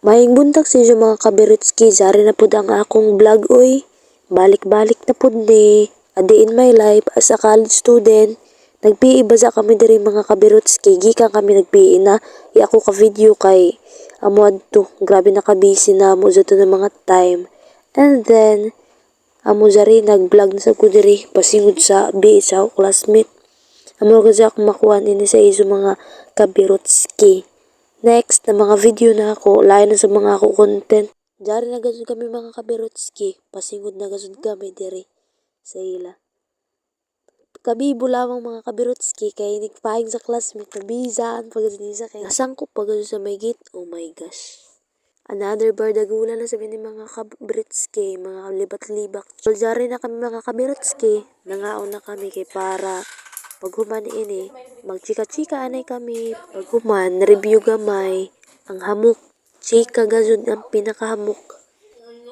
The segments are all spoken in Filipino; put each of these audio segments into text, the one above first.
Maing buntag sa inyo mga kabirotski, jari na pud ang akong vlog oy. Balik-balik na pud ni. A in my life as a college student. Baza kami diri mga kabirotski, gikan kami nagpii na. I ako ka video kay amo adto, grabe na ka busy na mo sa ng mga time. And then amo jari nag-vlog na sa ko diri pasingod sa bi sa classmate. Amo kasi ako makuha ini sa iso mga kabirotski. Next, na mga video na ako, layo na sa mga ako content. Diyan na gasod kami mga kabirotski, pasingod na gasod kami diri sa ila. Kabibo lamang mga kabirotski kay nagpaing sa classmate na bizaan pag sa kay nasangkop pag sa may gate. Oh my gosh. Another bardagula na sabi ni mga kabirotski, mga libat-libak. So, na kami mga kabirotski, nangaon na kami kay para pag human ini, magchika-chika anay kami. Pag human, review gamay, ang hamok. Chika gazud ang pinakahamok.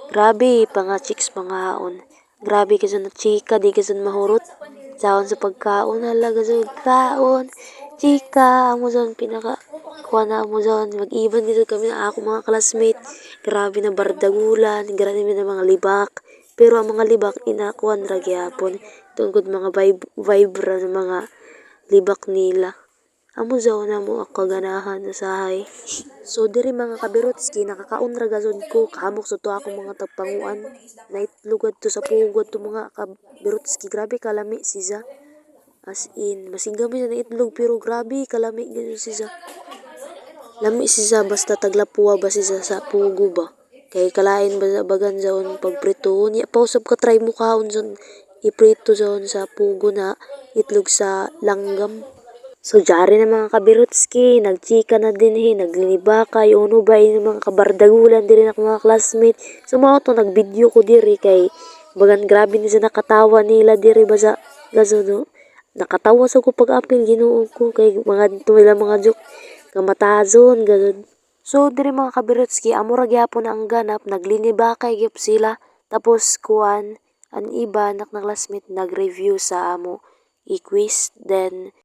Grabe, panga chicks mga haon. Grabe kasi na chika, di kasi mahurot. Saon sa pagkaon, halaga sa kaon. Chika, amo sa pinaka kuha na mo sa mag-iban dito kami na ako mga classmate. Grabe na bardagulan, grabe na mga libak. Pero ang mga libak inakuan ra gyapon tungkod mga vibe vibra ng mga libak nila. Amo zaw na mo ako ganahan sa sahay. So diri mga kabirotski nakakaon ra gazon ko kahamok sa to ako mga tagpanguan. Naitlugad to sa pugod to mga kabirotski grabe kalami siya. As in, masinggami na itlog pero grabe kalami ganyan siya. Lami siya basta taglapuwa ba siya sa pugo ba. Kay kalain ba bagan zon pagprito niya pa usab ka try mo kaon zon iprito zon sa pugo na itlog sa langgam. So, jari na mga kabirotski, nagchika na din eh, naglinibaka, uno ba yung mga kabardagulan diri na mga classmate. So, mga to, nagvideo ko diri kay, bagan grabe ni sa nakatawa nila diri ba sa, gaso no. Nakatawa sa ko pag-apil, ginoo ko, kay mga tumila mga joke, kamatazon, ganun. So, diri mga kabirotski, amura gyapon ang ganap, naglinibakay gyap sila, tapos kuan, ang iba, nak na classmate, nag-review sa amo, i-quiz, then,